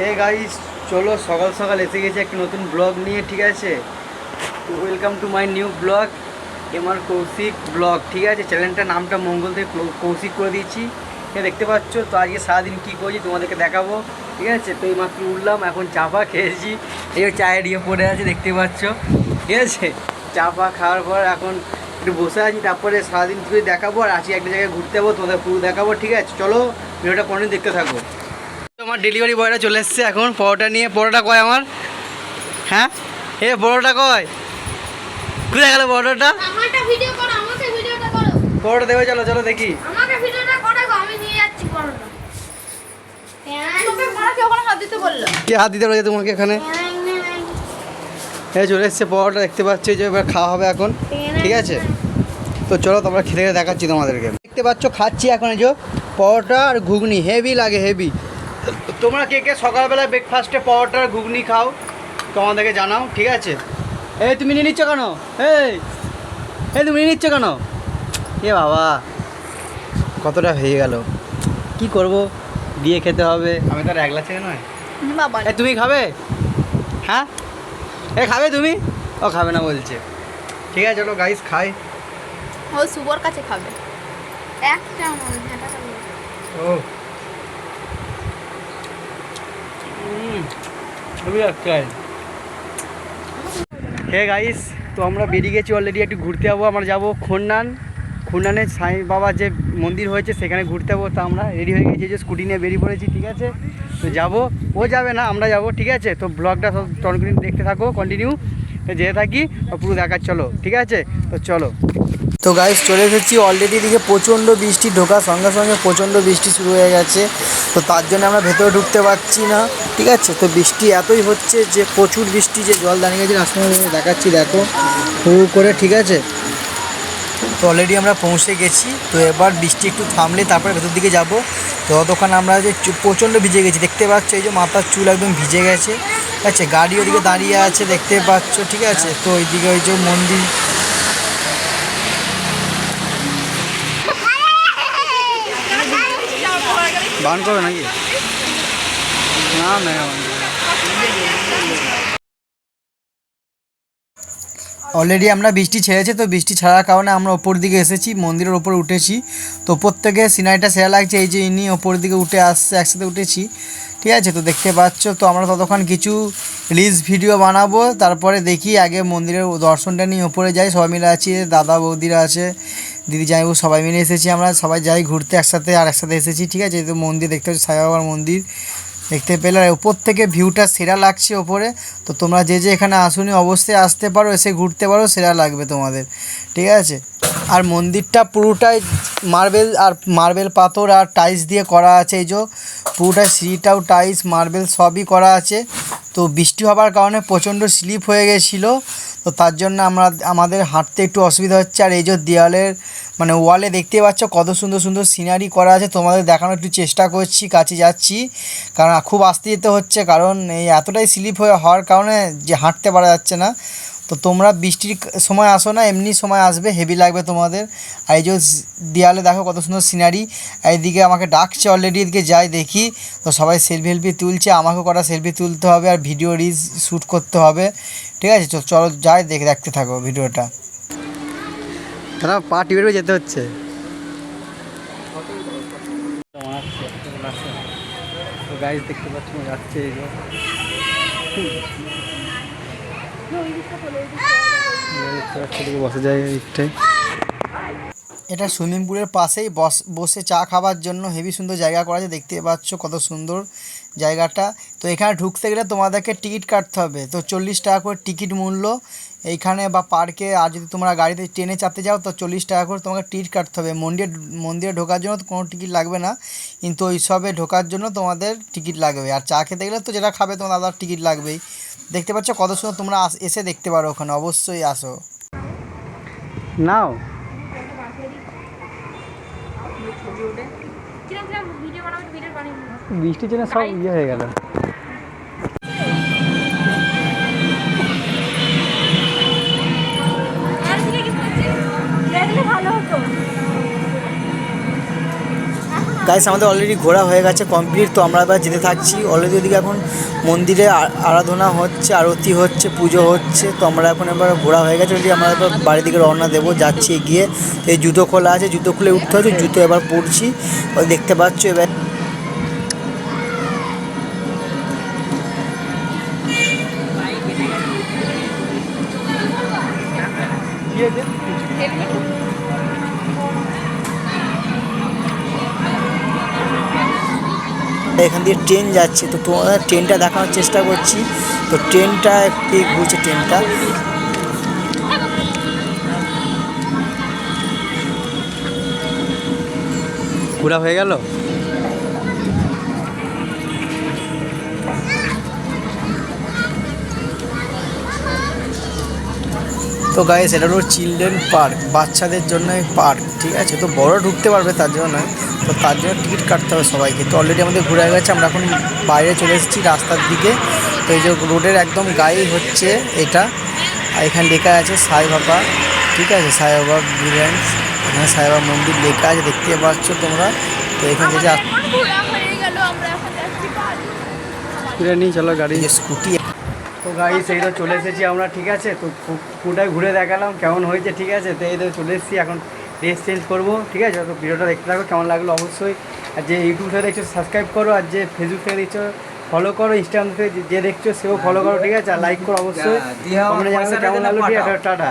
Hey guys চলো সকাল সকাল এসে গেছে একটা নতুন ব্লগ নিয়ে, ঠিক আছে? Welcome to my new vlog Mr Koushik vlog ঠিক আছে? চ্যানেলটার নামটা মঙ্গল থেকে কৌশিক করে দিয়েছি। হ্যাঁ দেখতে পাচ্ছ, তো আজকে সারাদিন কী করছি তোমাদেরকে দেখাবো, ঠিক আছে? তো এই মাত্র উঠলাম, এখন চা খেয়েছি। এই চায়ের ইয়ে পড়ে আছে, দেখতে পাচ্ছ, ঠিক আছে? চা খাওয়ার পর এখন একটু বসে আছি, তারপরে সারাদিন ঘুরে দেখাবো, আর আজকে একটা জায়গায় ঘুরতে যাব, তোমাদের পুরো দেখাবো, ঠিক আছে? চলো, ভিডিওটা কন্টিনিউ দেখতে থাকো। আমার ডেলিভারি বয়টা চলে এসছে এখন। পরোটা নিয়ে পরোটা কয় আমার? হ্যাঁ? এ পরোটা কয়? কোথায় গেল পরোটাটা? আমাকে ভিডিও করো আমাকে ভিডিওটা করো। পরোটা দেবে চলো চলো দেখি। আমাকে ভিডিওটা করে আমি নিয়ে যাচ্ছি পরোটা। তোকে মারা কেউ হাত দিতে বলল। কে হাত দিতে রয়েছে তোমাকে এখানে? এই চলে এসছে পরোটা দেখতে পাচ্ছি যে এবার খাওয়া হবে এখন। ঠিক আছে? তো চলো তোমরা খেতে খেতে দেখাচ্ছি তোমাদেরকে। দেখতে পাচ্ছ খাচ্ছি এখন এই যে পরোটা আর ঘুগনি। হেভি লাগে হেভি তোমরা কে কে সকালবেলা ব্রেকফাস্টে পরোটা ঘুগনি খাও তোমাদেরকে জানাও ঠিক আছে? এই তুমি নিয়ে নিচ্ছ কেন? এই এই তুমি নিয়ে নিচ্ছ কেন? এ বাবা কতটা হয়ে গেল। কি করব? দিয়ে খেতে হবে। আমি তো আর একলা ছেলে নয়। বাবা। এ তুমি খাবে? হ্যাঁ? এ খাবে তুমি? ও খাবে না বলছে। ঠিক আছে চলো গাইস খাই। ও সুবর কাছে খাবে। একটা খাবে। ও খুবই একটাই হে গাইস তো আমরা বেরিয়ে গেছি অলরেডি একটু ঘুরতে যাব, আমরা যাব খন্নান। খন্নানে সাই বাবা যে মন্দির হয়েছে, সেখানে ঘুরতে যাব। তো আমরা রেডি হয়ে গেছি যে স্কুটি নিয়ে বেরিয়ে পড়েছি, ঠিক আছে? তো যাব। ও যাবে না, আমরা যাব, ঠিক আছে? তো ব্লগটা সব কন্টিনিউ দেখতে থাকো কন্টিনিউ যেতে থাকি পুরো দেখার চলো, ঠিক আছে? তো চলো। তো গাইস চলে এসেছি। অলরেডি দিকে প্রচণ্ড বৃষ্টি ঢোকার সঙ্গে সঙ্গে প্রচণ্ড বৃষ্টি শুরু হয়ে গেছে। তো তার জন্য আমরা ভেতরে ঢুকতে পারছি না, ঠিক আছে? তো বৃষ্টি এতই হচ্ছে যে, প্রচুর বৃষ্টি যে জল দাঁড়িয়ে গেছে রাস্তায় দেখাচ্ছি, দেখো। হু করে, ঠিক আছে? তো অলরেডি আমরা পৌঁছে গেছি। তো এবার বৃষ্টি একটু থামলে তারপরে ভেতর দিকে যাব। তো ততক্ষণ আমরা যে প্রচণ্ড ভিজে গেছি। দেখতে পাচ্ছ, এই যে মাথার চুল একদম ভিজে গেছে। ঠিক আছে? গাড়ি ওদিকে দাঁড়িয়ে আছে, দেখতে পাচ্ছ, ঠিক আছে? তো ওইদিকে ওই যে মন্দির বান করবে নাকি? না অলরেডি আমরা বৃষ্টি ছেড়েছে, তো বৃষ্টি ছাড়ার কারণে আমরা ওপর দিকে এসেছি, মন্দিরের ওপর উঠেছি। তো প্রত্যেকে সিনারিটা সেরা লাগছে, এই যে ইনি ওপর দিকে উঠে আসছে, একসাথে উঠেছি। ঠিক আছে, তো দেখতে পাচ্ছ, তো আমরা ততক্ষণ কিছু রিলস ভিডিও বানাবো, তারপরে দেখি আগে মন্দিরের দর্শনটা নিয়ে ওপরে যাই। সবাই মিলে আছি, দাদা, বৌদিরা আছে দিদি জামাইবু সবাই মিলে এসেছি আমরা, সবাই যাই ঘুরতে একসাথে আর একসাথে এসেছি, ঠিক আছে? তো মন্দির দেখতে পাচ্ছি সাই বাবার মন্দির দেখতে পেলে। আর উপর থেকে ভিউটা সেরা লাগছে ওপরে। তো তোমরা যে যে এখানে আসুনি, অবশ্যই আসতে পারো, এসে ঘুরতে পারো, সেরা লাগবে তোমাদের, ঠিক আছে? আর মন্দিরটা পুরোটাই মার্বেল আর মার্বেল পাথর আর টাইলস দিয়ে করা আছে, এই যে পুরোটাই সিঁড়িটাও টাইলস, মার্বেল সবই করা আছে। তো বৃষ্টি হওয়ার কারণে প্রচণ্ড স্লিপ হয়ে গেছিল। তো তার জন্য আমরা, আমাদের হাঁটতে একটু অসুবিধা হচ্ছে। আর এই যে দেওয়ালের মানে ওয়ালে দেখতে পাচ্ছ কত সুন্দর সুন্দর সিনারি করা আছে। তোমাদের দেখানোর একটু চেষ্টা করছি, কাছে যাচ্ছি। কারণ খুব আস্তে যেতে হচ্ছে, কারণ এই এতটাই স্লিপ হয়ে হওয়ার কারণে যে হাঁটতে পারা যাচ্ছে না। তো তোমরা বৃষ্টির সময় আসো না, এমনি সময় আসবে হেভি লাগবে তোমাদের। আর এই যে দেয়ালে দেখো কত সুন্দর সিনারি এইদিকে আমাকে ডাকছে অলরেডি এদিকে যাই দেখি। তো সবাই সেলফি হেলফি তুলছে, আমাকেও কটা সেলফি তুলতে হবে আর ভিডিও রিলস শ্যুট করতে হবে। ঠিক আছে? চল যাই দেখে, দেখতে থাকো ভিডিওটা দাদা, পা টিপে যেতে হচ্ছে। দেখতে পাচ্ছ যাচ্ছে এটা সুইমিং পুলের পাশেই বস চা খাবার জন্য হেভি সুন্দর জায়গা করা আছে। দেখতে পাচ্ছ কত সুন্দর জায়গাটা। তো এখানে ঢুকতে গেলে তোমাদেরকে টিকিট কাটতে হবে। তো চল্লিশ টাকা করে টিকিট মূল্য। এইখানে বা পার্কে, আর যদি তোমরা গাড়িতে ট্রেনে চাপতে যাও, তো চল্লিশ টাকা করে তোমাকে টিকিট কাটতে হবে। মন্দিরে মন্দিরে ঢোকার জন্য তো কোনো টিকিট লাগবে না। কিন্তু ওই সবে ঢোকার জন্য তোমাদের টিকিট লাগবে। আর চা খেতে গেলে তো যেটা খাবে তোমার আলাদা টিকিট লাগবেই। দেখতে পাচ্ছ কত সুন্দর তোমরা এসে দেখতে পারো ওখানে, অবশ্যই আসো। নাও। বৃষ্টির জন্য সব ইয়ে হয়ে গেল। গাইস আমাদের অলরেডি ঘোরা হয়ে গেছে কমপ্লিট তো আমরা এবার যেতে থাকছি। অলরেডি ওদিকে এখন মন্দিরে আরাধনা হচ্ছে, আরতি হচ্ছে, পুজো হচ্ছে, তো আমরা এখন এবার ঘোরা হয়ে গেছে। অলরেডি আমরা এবার বাড়ির দিকে রওনা দেবো, যাচ্ছি গিয়ে তো এই জুতো খোলা আছে, জুতো খুলে উঠতে হচ্ছে জুতো এবার ওই দেখতে পাচ্ছ এবার এখান দিয়ে ট্রেন যাচ্ছে। তো তোমাদের ট্রেনটা দেখানোর চেষ্টা করছি। তো ট্রেনটা একটি ঘুরছে ট্রেনটা? ঘোরা হয়ে গেল? তো গাইস এটা হলো চিলড্রেন পার্ক বাচ্চাদের জন্য পার্ক ঠিক আছে? তো বড় ঢুকতে পারবে তার জন্য নয় তো তার জন্য টিকিট কাটতে হবে সবাইকে। তো অলরেডি আমাদের ঘুরে গেছে আমরা এখন বাইরে চলে এসেছি রাস্তার দিকে। তো এই যে রোডের একদম গায়ে হচ্ছে এটা আর এখানে লেখা আছে সাই বাবা ঠিক আছে? সাই বাবা বিরিয়ানি এখানে সাই বাবা মন্দির লেখা আছে দেখতে পাচ্ছ তোমরা? তো এখান হয়ে নিয়ে চলো গাড়ি। যে স্কুটি গাড়ি সেই তো চলে এসেছি আমরা ঠিক আছে? তো পুরোটাই ঘুরে দেখালাম কেমন হয়েছে ঠিক আছে? তো এই তো চলে এসেছি এখন ড্রেস চেঞ্জ করব ঠিক আছে? তো ভিডিওটা দেখতে থাকো কেমন লাগল অবশ্যই। আর যে ইউটিউব থেকে দেখছ সাবস্ক্রাইব করো আর যে ফেসবুক থেকে দেখছ ফলো করো ইনস্টাগ্রাম থেকে যে- দেখছ সেও ফলো করো ঠিক আছে? আর লাইক করো অবশ্যই। কেমন লাগল ঠিক আছে? টাটা।